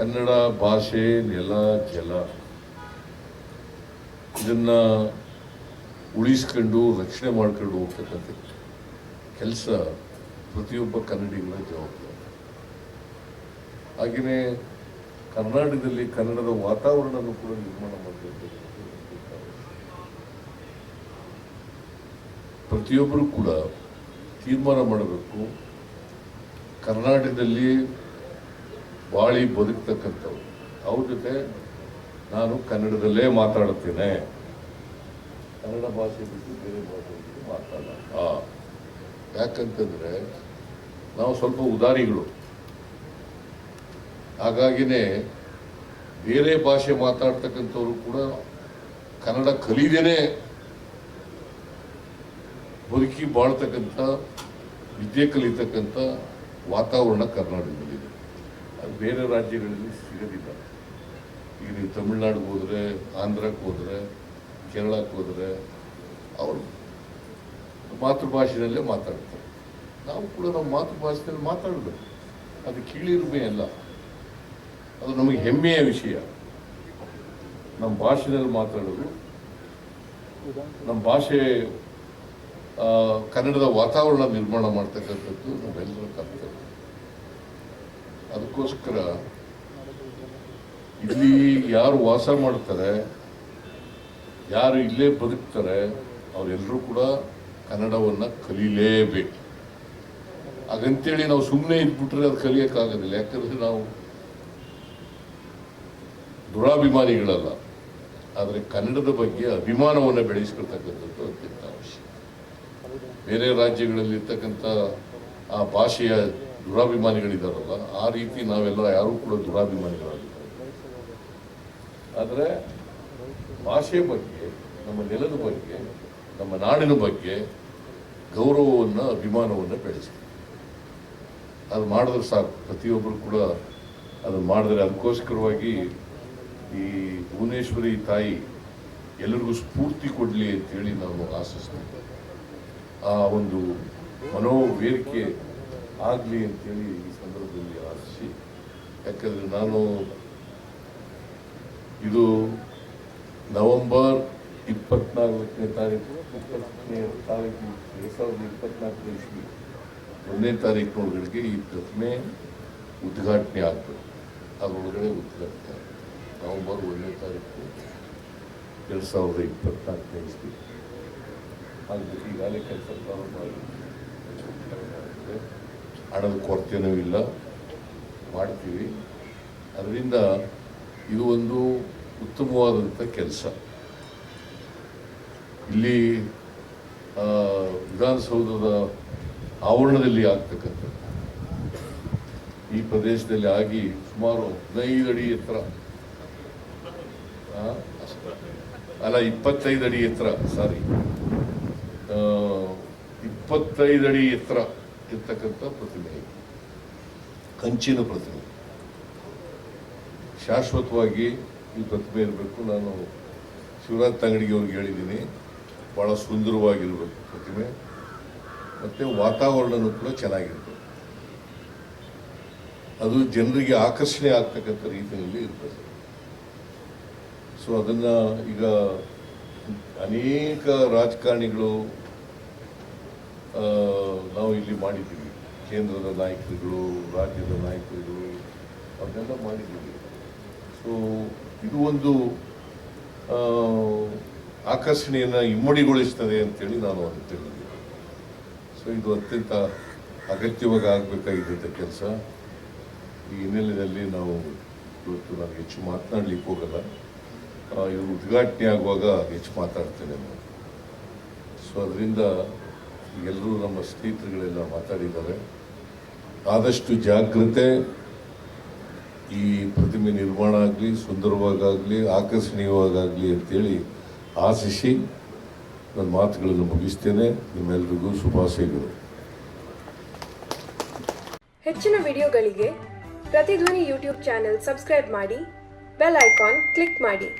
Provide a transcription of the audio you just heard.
ಕನ್ನಡ ಭಾಷೆ ನೆಲ, ಜಲ. ಇದನ್ನ ಉಳಿಸ್ಕೊಂಡು, ರಕ್ಷಣೆ ಮಾಡ್ಕೊಂಡು ಹೋಗ್ತಕ್ಕಂಥ ಕೆಲಸ ಪ್ರತಿಯೊಬ್ಬ ಕನ್ನಡಿಗಳ ಜವಾಬ್ದಾರಿ. ಹಾಗೆಯೇ ಕರ್ನಾಟಕದಲ್ಲಿ ಕನ್ನಡದ ವಾತಾವರಣವನ್ನು ಕೂಡ ನಿರ್ಮಾಣ ಮಾಡಬೇಕು ಪ್ರತಿಯೊಬ್ಬರು ಕೂಡ ತೀರ್ಮಾನ ಮಾಡಬೇಕು. ಕರ್ನಾಟಕದಲ್ಲಿ ಬಾಳಿ ಬದುಕ್ತಕ್ಕಂಥವ್ರು. ಅವ್ರ ಜೊತೆ ನಾನು ಕನ್ನಡದಲ್ಲೇ ಮಾತಾಡುತ್ತೇನೆ ಕನ್ನಡ ಭಾಷೆ ಬಿಟ್ಟು ಬೇರೆ ಭಾಷೆ ಬಿಟ್ಟು ಯಾಕಂತಂದ್ರೆ ನಾವು ಸ್ವಲ್ಪ ಉದಾರಿಗಳು. ಹಾಗಾಗಿನೇ ಬೇರೆ ಭಾಷೆ ಮಾತಾಡ್ತಕ್ಕಂಥವ್ರು ಕೂಡ ಕನ್ನಡ ಕಲಿದೇನೆ ಬದುಕಿ ಬಾಳ್ತಕ್ಕಂಥ, ವಿದ್ಯೆ ಕಲಿತಕ್ಕಂಥ ವಾತಾವರಣ ಕರ್ನಾಟಕದಲ್ಲಿದೆ. ಬೇರೆ ರಾಜ್ಯಗಳಲ್ಲಿ ಸಿಗೋದಿಲ್ಲ. ಈಗ ನೀವು ತಮಿಳ್ನಾಡಿಗೆ ಹೋದರೆ, ಆಂಧ್ರಕ್ಕೆ ಹೋದರೆ, ಕೇರಳಕ್ಕೆ ಹೋದರೆ, ಅವರು ಮಾತೃಭಾಷೆಯಲ್ಲೇ ಮಾತಾಡ್ತಾರೆ. ನಾವು ಕೂಡ ನಮ್ಮ ಮಾತೃಭಾಷೆಯಲ್ಲಿ ಮಾತಾಡಬೇಕು. ಅದು ಕೀಳಿರುಮೆ ಅಲ್ಲ. ಅದು ನಮಗೆ ಹೆಮ್ಮೆಯ ವಿಷಯ. ನಮ್ಮ ಭಾಷೆಯಲ್ಲಿ ಮಾತಾಡೋದು, ನಮ್ಮ ಭಾಷೆ ಕನ್ನಡದ ವಾತಾವರಣ ನಿರ್ಮಾಣ ಮಾಡ್ತಕ್ಕಂಥದ್ದು ನಮ್ಮೆಲ್ಲರ ಕರ್ತವ್ಯ. ಅದಕ್ಕೋಸ್ಕರ ಇಲ್ಲಿ ಯಾರು ವಾಸ ಮಾಡ್ತಾರೆ, ಯಾರು ಇಲ್ಲೇ ಬದುಕ್ತಾರೆ ಅವರೆಲ್ಲರೂ ಕೂಡ ಕನ್ನಡವನ್ನು ಕಲೀಲೇಬೇಕು. ಹಾಗಂತೇಳಿ ನಾವು ಸುಮ್ಮನೆ ಇದ್ಬಿಟ್ರೆ ಅದು ಕಲಿಯೋಕ್ಕಾಗೋದಿಲ್ಲ. ಯಾಕಂದ್ರೆ ನಾವು ದುರಾಭಿಮಾನಿಗಳಲ್ಲ. ಆದರೆ ಕನ್ನಡದ ಬಗ್ಗೆ ಅಭಿಮಾನವನ್ನು ಬೆಳೆಸ್ಕೊಳ್ತಕ್ಕಂಥದ್ದು ಅತ್ಯಂತ ಅವಶ್ಯಕ. ಬೇರೆ ರಾಜ್ಯಗಳಲ್ಲಿರ್ತಕ್ಕಂಥ ಆ ಭಾಷೆಯ ದುರಾಭಿಮಾನಿಗಳಿದಾರಲ್ಲ, ಆ ರೀತಿ ನಾವೆಲ್ಲ ಯಾರೂ ಕೂಡ ದುರಾಭಿಮಾನಿಗಳಾಗಿದ್ದಾರೆ ಆದರೆ ಭಾಷೆ ಬಗ್ಗೆ, ನಮ್ಮ ನೆಲದ ಬಗ್ಗೆ, ನಮ್ಮ ನಾಡಿನ ಬಗ್ಗೆ ಗೌರವವನ್ನು, ಅಭಿಮಾನವನ್ನು ಬೆಳೆಸಿ ಅದು ಮಾಡಿದ್ರೆ ಸಾಕು. ಪ್ರತಿಯೊಬ್ಬರು ಕೂಡ ಅದನ್ನು ಮಾಡಿದ್ರೆ ಅದಕ್ಕೋಸ್ಕರವಾಗಿ ಈ ಭುವನೇಶ್ವರಿ ತಾಯಿ ಎಲ್ಲರಿಗೂ ಸ್ಫೂರ್ತಿ ಕೊಡಲಿ ಅಂತೇಳಿ ನಾವು ಆಶಿಸ್ತೇನೆ ಆ ಒಂದು ಮನೋವೇರಿಕೆ ಆಗಲಿ ಅಂತೇಳಿ ಈ ಸಂದರ್ಭದಲ್ಲಿ ಆಶಿಸಿ ಯಾಕಂದರೆ ನಾನು ಇದು ನವೆಂಬರ್ ಇಪ್ಪತ್ನಾಲ್ಕನೇ ತಾರೀಕು ಇಪ್ಪತ್ತನೇ ತಾರೀಕು, ಎರಡು ಸಾವಿರದ ಇಪ್ಪತ್ನಾಲ್ಕನೇ ಇಸ್ವಿ ಒಂದನೇ ತಾರೀಕಿನೊಳಗಡೆಗೆ ಈ ಪ್ರತಿಮೆ ಉದ್ಘಾಟನೆ ಆಗ್ತದೆ ಅದರೊಳಗಡೆ ಉದ್ಘಾಟನೆ ಆಗ್ತದೆ ನವೆಂಬರ್ ಒಂದನೇ ತಾರೀಕು ಎರಡು ಸಾವಿರದ ಇಪ್ಪತ್ನಾಲ್ಕನೇ ಇಸ್ವಿ. ಆಗಬೇಕು ಈಗಾಗಲೇ ಕೆಲಸ ಪ್ರಾರಂಭ ಆಗಿದೆ. ಹಣದ ಕೊರತೆನೂ ಇಲ್ಲ. ಮಾಡ್ತೀವಿ. ಅದರಿಂದ ಇದು ಒಂದು ಉತ್ತಮವಾದಂಥ ಕೆಲಸ. ಇಲ್ಲಿ ವಿಧಾನಸೌಧದ ಆವರಣದಲ್ಲಿ ಆಗ್ತಕ್ಕಂಥ ಈ ಪ್ರದೇಶದಲ್ಲಿ ಆಗಿ ಸುಮಾರು ಹದಿನೈದು ಅಡಿ ಎತ್ತರ. ಅಲ್ಲ, ಇಪ್ಪತ್ತೈದು ಅಡಿ ಎತ್ತರ ಸಾರಿ ಇಪ್ಪತ್ತೈದು ಅಡಿ ಎತ್ತರ. ಇರ್ತಕ್ಕಂಥ ಪ್ರತಿಮೆ. ಕಂಚಿನ ಪ್ರತಿಮೆ. ಶಾಶ್ವತವಾಗಿ ಈ ಪ್ರತಿಮೆ ಇರಬೇಕು. ನಾನು ಶಿವರಾಜ್ ತಂಗಡಿಗೆ ಅವ್ರಿಗೆ ಹೇಳಿದ್ದೀನಿ. ಭಾಳ ಸುಂದರವಾಗಿರಬೇಕು ಪ್ರತಿಮೆ. ಮತ್ತು ವಾತಾವರಣನೂ ಕೂಡ ಚೆನ್ನಾಗಿರ್ಬೇಕು. ಅದು ಜನರಿಗೆ ಆಕರ್ಷಣೆ ಆಗ್ತಕ್ಕಂಥ ರೀತಿಯಲ್ಲಿ ಇರ್ತದೆ. ಸೊ ಅದನ್ನು ಈಗ ಅನೇಕ ರಾಜಕಾರಣಿಗಳು ನಾವು ಇಲ್ಲಿ ಮಾಡಿದ್ದೀವಿ. ಕೇಂದ್ರದ ನಾಯಕರುಗಳು, ರಾಜ್ಯದ ನಾಯಕರುಗಳು ಅದನ್ನೆಲ್ಲ ಮಾಡಿದ್ದೀವಿ. ಸೊ ಇದು ಒಂದು ಆಕರ್ಷಣೆಯನ್ನು ಇಮ್ಮಡಿಗೊಳಿಸ್ತದೆ ಅಂತೇಳಿ ನಾನು ತಿಳಿದಿದ್ದೀನಿ. ಸೊ ಇದು ಅತ್ಯಂತ ಅಗತ್ಯವಾಗಿ ಆಗಬೇಕಾಗಿದ್ದಂಥ ಕೆಲಸ. ಈ ಹಿನ್ನೆಲೆಯಲ್ಲಿ ನಾವು ಇವತ್ತು ನಾನು ಹೆಚ್ಚು ಮಾತನಾಡಲಿಕ್ಕೆ ಹೋಗಲ್ಲ. ಇದು ಉದ್ಘಾಟನೆ ಆಗುವಾಗ ಹೆಚ್ಚು ಮಾತಾಡ್ತೇನೆ ನಾನು. ಸೊ ಅದರಿಂದ ಎಲ್ಲರೂ ನಮ್ಮ ಸ್ನೇಹಿತರುಗಳೆಲ್ಲ ಮಾತಾಡಿದ್ದಾರೆ. ಆದಷ್ಟು ಜಾಗ್ರತೆ, ಈ ಪ್ರತಿಮೆ ನಿರ್ಮಾಣ ಆಗಲಿ, ಸುಂದರವಾಗಾಗಲಿ ಆಕರ್ಷಣೀಯವಾಗಲಿ ಅಂತೇಳಿ ಆಶಿಸಿ ನನ್ನ ಮಾತುಗಳನ್ನು ಮುಗಿಸ್ತೇನೆ. ನಿಮ್ಮೆಲ್ರಿಗೂ ಶುಭಾಶಯಗಳು. ಹೆಚ್ಚಿನ ವಿಡಿಯೋಗಳಿಗೆ ಪ್ರತಿಧ್ವನಿ ಯೂಟ್ಯೂಬ್ ಚಾನೆಲ್ ಸಬ್ಸ್ಕ್ರೈಬ್ ಮಾಡಿ, ಬೆಲ್ ಐಕಾನ್ ಕ್ಲಿಕ್ ಮಾಡಿ.